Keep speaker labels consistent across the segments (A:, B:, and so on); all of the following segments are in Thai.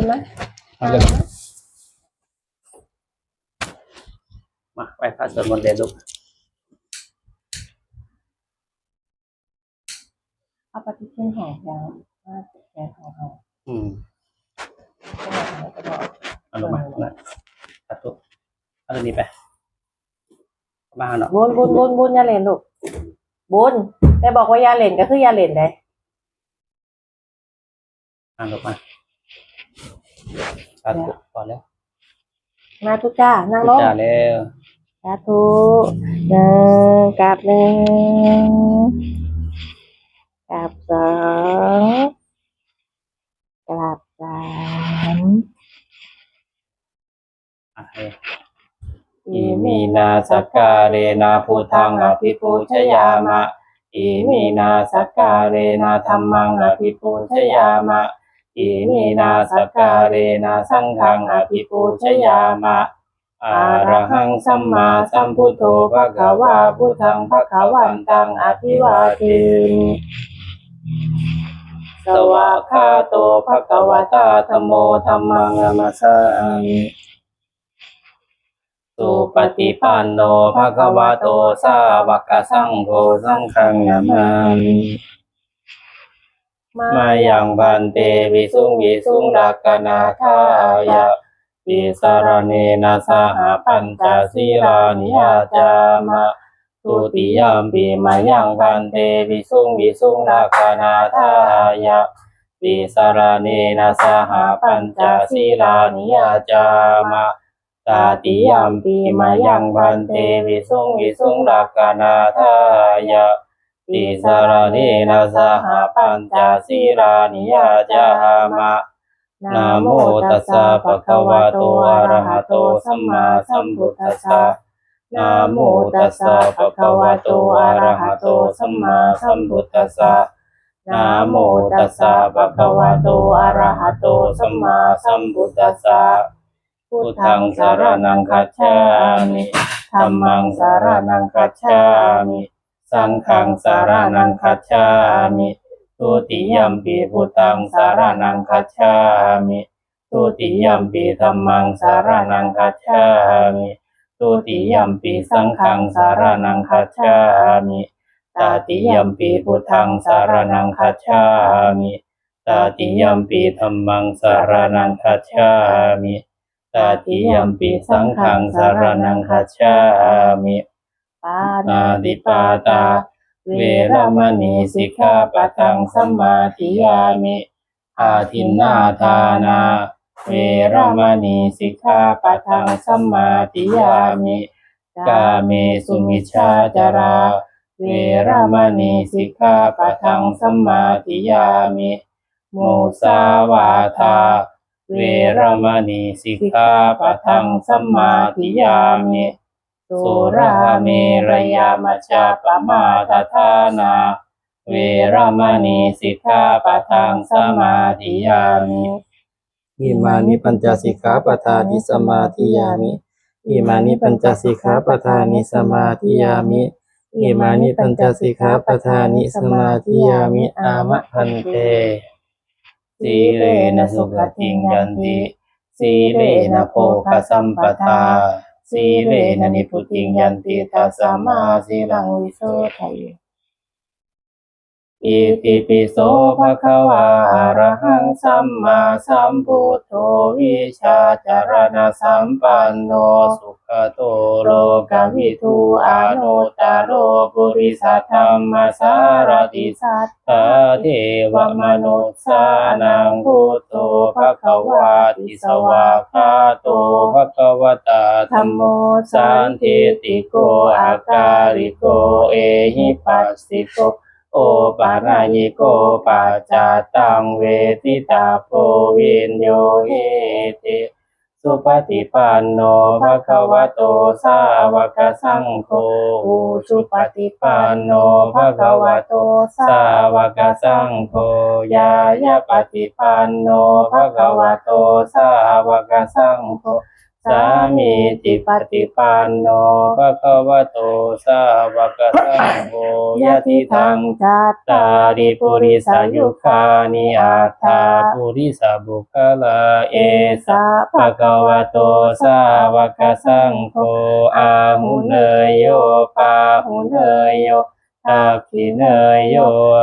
A: คุณไหม
B: เอาเลยมาไปพระสวดมนต์เรียนลูก
A: เอาปฏิทินแห่งยาวมาแห่งของเรา
B: อืม
A: ก็ได้ก็ได้
B: เอาลงมานะสาธุเอาตัวนี้ไปบ้านเนาะ
A: บุญบุญบุญบุญอยาเล่นลูกบุญแต่บอกว่าอยาเล่นก็คืออยาเล่นเลย
B: อ่านลงมา สาธุพอแล้ว
A: มาทุกจ้านั่งลง
B: จ้าแล้ว
A: สาธุหนึ่งกับหนึ่งกับสองกับสาม
B: อะให้อิมีนาสกกาเรนาพุทธังอภิปูชยามะอิมีนาสกกาเรนาธัมมังอภิปูชยามะ อิมีนาสกกาเรนาสังฆังอภิปูชยามะอะระหังสัมมาสัมพุทโธภะคะวาพุทธังภะคะวันตังอภิวาเทมิสวากาโตภะคะวะตาธัมโมธัมมังนามัสสามิสุปฏิปันโนภะคะวะโตสาวกสังโฆสังฆังนามา มายังบันเตวิสุงวิสุงรักกนาคายะวิสารเนนะสหปัญจศีลานิยาจามะทุติยามปีมายังบันเตวิสุงวิสุงรักกนาทายะวิสารเนนะสหปัญจศีลานิยาจามะตาติยามปีมายังบันเตวิสุงวิสุงรักกนาทายะ ติสารเนนะสหปัญจศีรานิยาจามะนะโมตัสสะภะคะวะโตอะระหะโตสัมมาสัมพุทธัสสะนะโมตัสสะภะคะวะโตอะระหะโตสัมมาสัมพุทธัสสะนะโมตัสสะภะคะวะโตอะระหะโตสัมมาสัมพุทธัสสะพุทธังสารนังคัจฉามิธัมมังสารนังคัจฉามิ สังฆังสารนังคัจฉามิทุติยัมปีพุทังสารนังคัจฉามิทุติยัมปีธัมมังสารนังคัจฉามิทุติยัมปีสังฆังสารนังคัจฉามิตาติยัมปีพุทังสารนังคัจฉามิตาติยัมปีธัมมังสารนังคัจฉามิตาติยัมปีสังฆังสารนังคัจฉามิ
A: ปา
B: อาดิปาตา เวรมณีสิกขาปะทังสมาธิยามิ อาทินนาทานา เวรมณีสิกขาปะทังสมาธิยามิ กาเมสุมิชาจารา เวรมณีสิกขาปะทังสมาธิยามิโมสาวาทา เวรมณีสิกขาปะทังสมมาธิยามิ สุราเมรยามจจาปมาทฐานา เวรมณีสิกขาปะทังสมาธิยามิ
C: อิมานิปัญจสิกขาปทานิสมาธิยามิอิมานิปัญจสิกขาปทานิสมาธิยามิอิมานิปัญจสิกขาปทานิสมาธิยามิอามะพันเต
B: สีเลนะสุขติงยันติสีเลนะโภคสัมปทา สีเลนะนิพุติยันติทัสสมาสีลังวิโสไทย อิติปิโสภะคะวาอะระหังสัมมาสัมพุทโธวิชาจารณะสัมปันโนสุขโตโลกวิทูอานุตตโรปุริสัทธัมมสารติสัทธาเทวมนุสานังพุทโธภะคะวาติสวากขาโตภะคะวตา
A: ธร
B: ธั
A: ร
B: มโมสันทิติโกอาการิโกเอหิปัสสิโก ปารายิโกปัจจาตังเวทิตาโพวินโยเฮติสุปฏิปันโนภะคะวะโตสาวกสังโฆสุปฏิปันโนภะคะวะโตสาวกสังโฆยายาปฏิปันโนภะคะวะโตสาวกสังโฆ สามีจิปฏิปันโนภะคะวะโตสาวกสังโฆยะติทัง
A: จัต
B: ตาริปุริสายุคานิอาตตาปุริสบุคลาเอสะภะคะวะโตสาวกสังโฆอาหุเนยโยปาหุเนยโย ทักขิเนยโย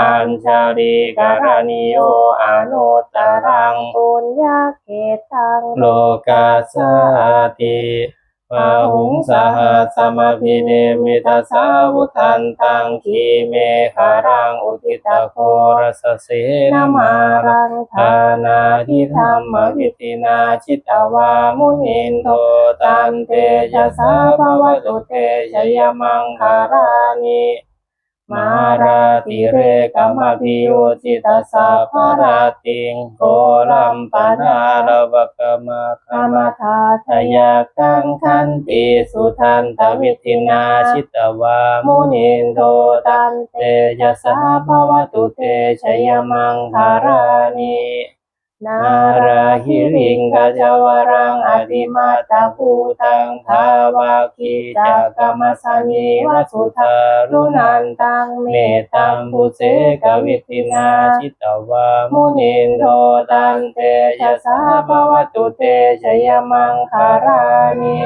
B: อัญชาริการณิโยอนุตตรัง
A: ปุญญาเขตัง
B: โลกาสาติปะหุงสหสมพิเนมิตาสาวุทันตังคีเมหารังอุทิตโครสเสน
A: นา
B: มา
A: มา
B: รั
A: รัง
B: ทานาทิธรรมวิตินาชิตาวามุนินโทตันเตชะสาภวตุเตชยมังคารานิ มาราติเรกมภิโยจิตาสาภราติงโกลัมปนาลวกมะค
A: กาม
B: มะ
A: ทา
B: ทยากังคันติสุทันตวิตินาชิตวามุนินโดตันเตยะสาภวตุเตชยมังคารานิ
A: นา
B: ราหิริงกจาวรังอธิมาตาภูตังทาวาคีจากรมสานีวสุทารุนันตังเมตตัมบุเสกวิตินาชิตวามุนินโทตันเตชะสาภวตุเตชยมังคารานิ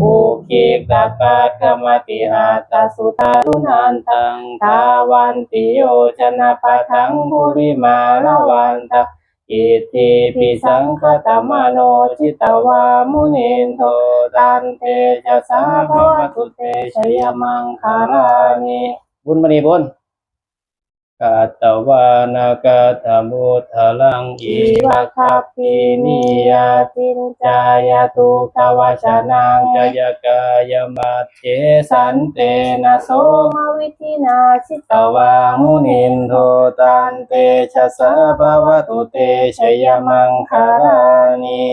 B: อุคิกกะกมติหาตสุทารุนันตังทาวันติโยชนะปะทังบุริมาละวันตะ อิติปิสังคตมโนจิตวามุนินโทตันเตจะสาภวตุเตชยมังคารานิบุญมณีบุญ กาตวานากาตมุทลังอีวะคัปปินิยาตินจายตุทวชนังจยกายมัจเจสันเตนะโส
A: มวิธินาชิต
B: ตวามุนินโทตันเตชะสะภวตุเตชยมังคารานิ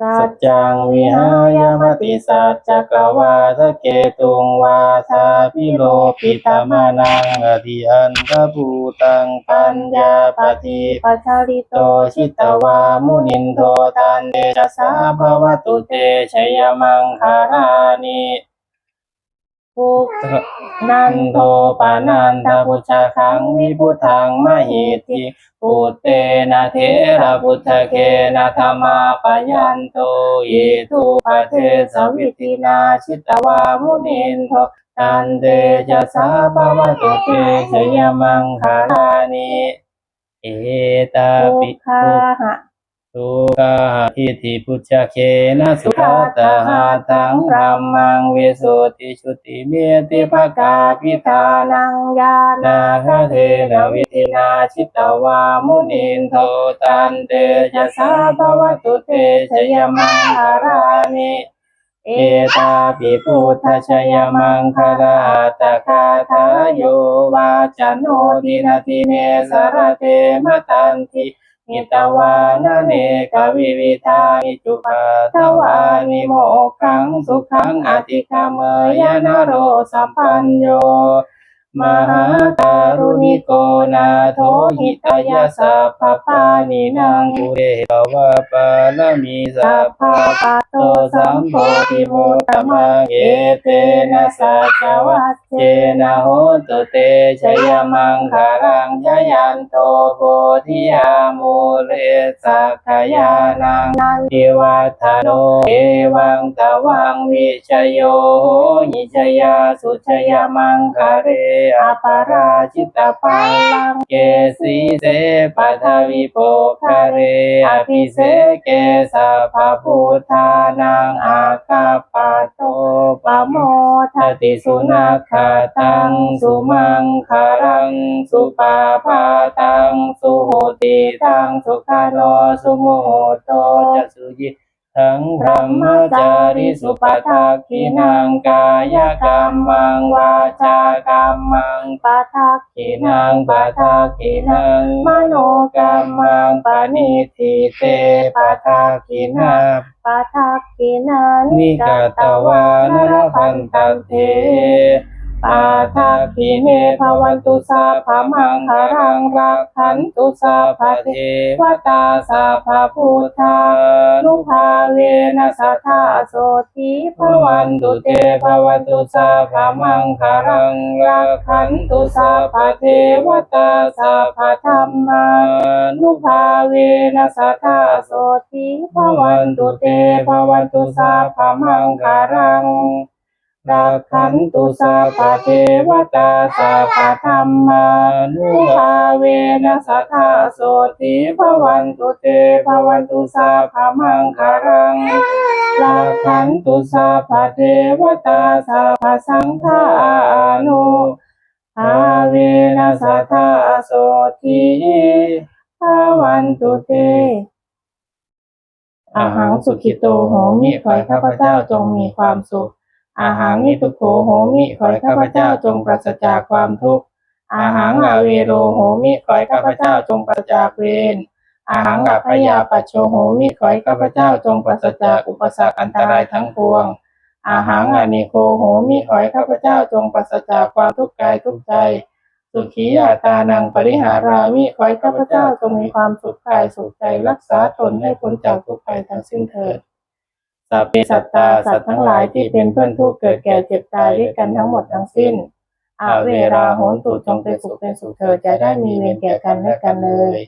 A: สัจ
B: จังวิหายามติสัจจกวาทะเกตุงวาทาพิโลปิตมานังอธิอันทภูตังปัญญาปฏิ
A: ปัชาริโต
B: ชิตวามุนินโทตันเตชะสาภวตุเตชยมังคารานิ
A: ภูนั
B: นั
A: น
B: โทปานันทพุชฌคังวิพุทังมหิติปุตเตนะเทระพุทธเคนะธรรมาปยันโตอิทุปเทสวิตินาชิตวามุนินโทตันเตจะสาภวตุเตชยมังคารานิเอตา
A: ภู
B: ปิ
A: คาหะ
B: สุขะทิฏฐิพุชฌเคนะสุขตาหาตังรัมมังวิสุทธิชุติเมติภกาพิธานั
A: งยานา
B: คเทนวิธินาชิตวามุนินโทตันเตจะสาภวตุเตชยมังคารานิเอตาปิพุทธชยมังคาราตคาทาโยวาจโนทินาทิเนสรเตมตันติ มิตวานาเนกวิวิตามิจุปาทวานิโมกังสุขังอธิคามยนโรสัมปันโย มหาการุณิโกนาโทหิตายาสัพพปานินางอุเรตวะปาลมีสัพ
A: พะโตสัมโพธิม
B: โม
A: ต
B: ต
A: มะ
B: มังเอเตนะสัจวัตเจนะโหตุเตชยมังคารังชยันโตโพธิยามูเลสักขยานัง
A: นัน
B: นิวัฒโนเอวังตวังวิชโยหิชยาสุชยมังคาเรอปาราชิตปัลลังเกสีเสปัทวิโปคาเรอภิเสเกสัพพพุทธานังอาคาปะโตปะโมทติสุนัขตังสุมังคารังสุปาพาตังสุโหติตังสุขโนสุโมโตจะสุยิ ทั้งพรหมจาริสุปทักขินังกายกรรมังวาจากรรมัง
A: ปะทัก
B: ขินังปทักขินังมโนกรรมังปณิทิเตปทักขินา
A: ปะทักขินา
B: นิกาตวานรพันตันเท ปาทักขิเมภวันตุสาพามังคารังรักขันตุสาพเทวตาสาพาพุทธานุภาเวนัสทธาโสทิภวันตุเตภวันตุสาพามังคารังรักขันตุสาพเทวตาสาพธรรมานุภาเวนัสทธาโสทิภวันตุเตภวันตุสาพามังคารัง รักขันตุสาปะเทวตาสาปะธรรมานุภาเวนัสทธาโสติภวันตุเตภวันตุสาภามังคารังรักขันตุสาปะเทวตาสาปะสังฆานุภาเวนัสทธาโสติภวันตุเตอาหังสุขิโตโหมิขอให้ข้าพเจ้าจงมีความสุข อาหังนิทุโขโหมิขอให้ข้าพเจ้าจงปราศจากความทุกข์อาหังอาเวโรโหมิขอให้ข้าพเจ้าจงปราศจากเวรอาหังอัพยาปัจโชโหมิขอให้ข้าพเจ้าจงปราศจากอุปสรรคอันตรายทั้งปวง อาหังอนิโกโหมิขอให้ข้าพเจ้าจงปราศจากความทุกข์กายทุกข์ใจ สุขียาตานังปริหารามิขอให้ข้าพเจ้าจงมีความสุขกายสุขใจรักษาตนให้พ้นจากทุกภัยทั้งสิ้นเถิด สัพเพสัตตาสัตว์ทั้งหลายที่เป็นเพื่อนทุกข์เกิดแก่เจ็บตายด้วยกันทั้งหมดทั้งสิ้นอาเวราโหนตุจงเป็นสุขเป็นสุขเธอจะได้มีเวรแก่กันและกันเลย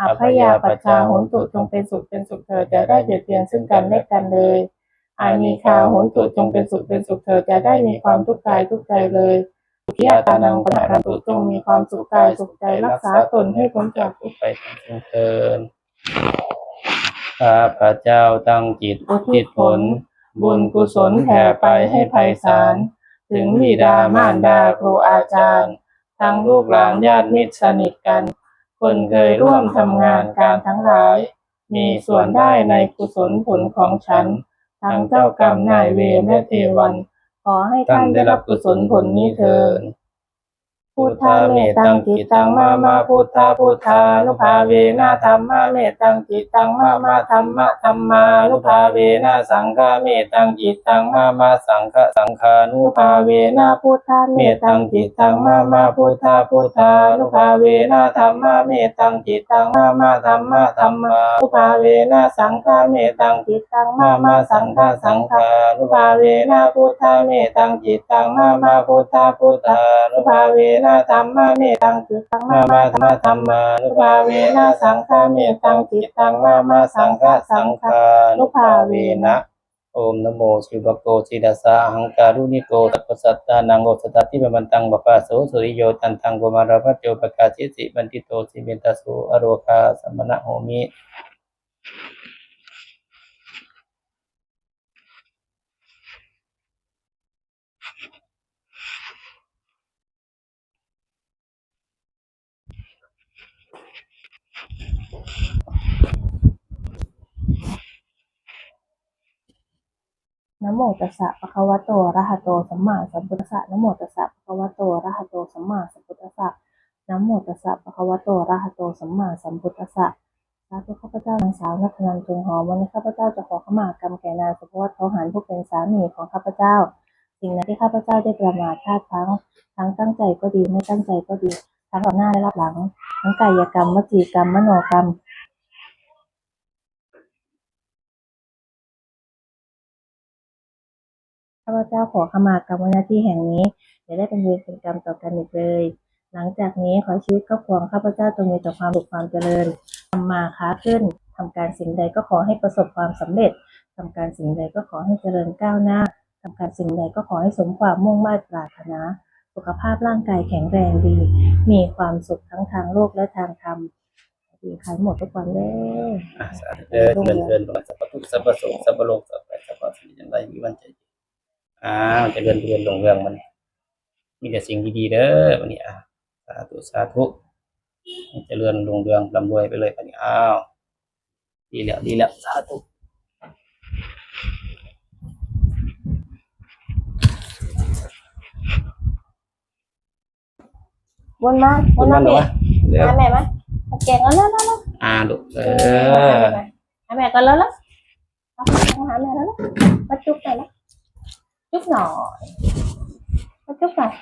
B: อาพยาปัจจาโหนตุจงเป็นสุขเป็นสุขเธอจะได้เบียดเบียนซึ่งกันและกันเลยอานีคาโหนตุจงเป็นสุขเป็นสุขเธอจะได้มีความทุกข์กายทุกข์ใจเลยสุขียาตานังปะหาตุจงมีความสุขกายสุขใจรักษาตนให้พ้นจากทุกข์ไปทั้งเถิด ข้าพระเจ้าตั้งจิตอุทิศผล บุญกุศลแผ่ไปให้ไพศาลถึงบิดามารดาครูอาจารย์ ทั้งลูกหลานญาติมิตรสนิทกัน คนเคยร่วมทำงานการทั้งหลาย มีส่วนได้ในกุศลผลของฉัน ทั้งเจ้ากรรมนายเวรและเทวัน
A: ขอให้
B: ท่า
A: ท่านน
B: ได้
A: ได้
B: รั
A: รั
B: บบกุ
A: กุ
B: ศ
A: ศ
B: ล
A: ล
B: ผ
A: ผ
B: ล
A: ล
B: นี้
A: นี้
B: เถิ
A: เถิ
B: ด
A: ด
B: พุทธาเมตังจิตตังมามาพุทธาพุทธานุภาเวนะธรรมะเมตังจิตตังมามาธรรมะธรรมานุภาเวนะสังฆะเมตังจิตตังมามาสังฆะสังฆานุภาเวนะ
A: พุทธา
B: เมตังจิตตังมามาพุทธาพุทธานุภาเวนะธรรมะเมตังจิตตังมามาธรรมะธรรมานุภาเวนะสังฆะเมตังจิตตังมามาสังฆะสังฆานุภาเวนะพุทธาเมตังจิตตังมามาพุทธาพุทธานุภาเวนะธรรมะเมตังจิตตังมามาธรรมะธรรมานุภาเวนะสังฆะเมตังจิตตังมามาสังฆะสังฆานุภาเวนะ โอมนโมชิวโกชิดัสสะหังการุณิโกสัพพสัตตานังโอสตติเมมันตังบปะโสสุริโยตันทังโกมารพัจโจปกาชิสิบันติโตสิเมนตสุอโรคาสัมมณโหมิ
A: นะโมตัสสะปะคะวะโตอะระหะโตสัมมาสัมพุทธัสสะนะโมตัสสะปะคะวะโตอะระหะโตสัมมาสัมพุทธัสสะนะโมตัสสะปะคะวะโตอะระหะโตสัมมาสัมพุทธัสสะสาธุข้าพเจ้านางสาวนัทนันเพียงหอมวันนี้ข้าพเจ้าจะขอขมากรรมแก่นายสุภวัตเขาหารผู้เป็นสามีของข้าพเจ้า สิ่งนั้นที่ข้าพเจ้าได้ประมาทพลาดพลั้งทั้งตั้งใจก็ดีไม่ตั้งใจก็ดี ทั้งต่อหน้าและรับหลัง ทั้งกายกรรมวจีกรรมมโนกรรม ข้าพเจ้าขอขมากรรมไว้ณที่แห่งนี้อย่าได้เป็นเวรเป็นกรรมต่อกันอีกเลย หลังจากนี้ขอชีวิตครอบครัวข้าพเจ้าจงมีแต่ความสุขความเจริญทำมาค้าขึ้นทำการสิ่งใดก็ขอให้ประสบความสำเร็จทำการสิ่งใดก็ขอให้เจริญก้าวหน้าทำการสิ่งใดก็ขอให้สมความมุ่งมั่นปรารถนา สุขภาพร่างกายแข็งแรงดี มีความสุขทั้งทางโลกและทางธรรมดีขายหมดทุกวันเลย
B: อะสาธุเดินเดินเดินสัพพทุกสัพพสงสัพพโลกสัพพะสัพพะสิ่งอย่างไรมีวันใจ อ่าจะเดินเดินลงเรื่องมัน มีแต่สิ่งดีๆเด้อวันนี้อะสาธุสาธุให้เจริญรุ่งเรืองร่ำรวยไปเลยวันนี้อ้าวดีแล้วดีแล้วสาธุ
A: บนมาบ
B: คุ
A: น
B: ณ
A: มา
B: มันเหรอ
A: แม่
B: วะเร็ว
A: หาแม่มาเอาเก่งแล้วแล้วแล้ว
B: อ่าลูกเออ
A: หาแม่กันแล้วแล้วเอาไปหาแม่แล้วแล้วมาจุ๊บหน่อยน chút nồi. Có chút này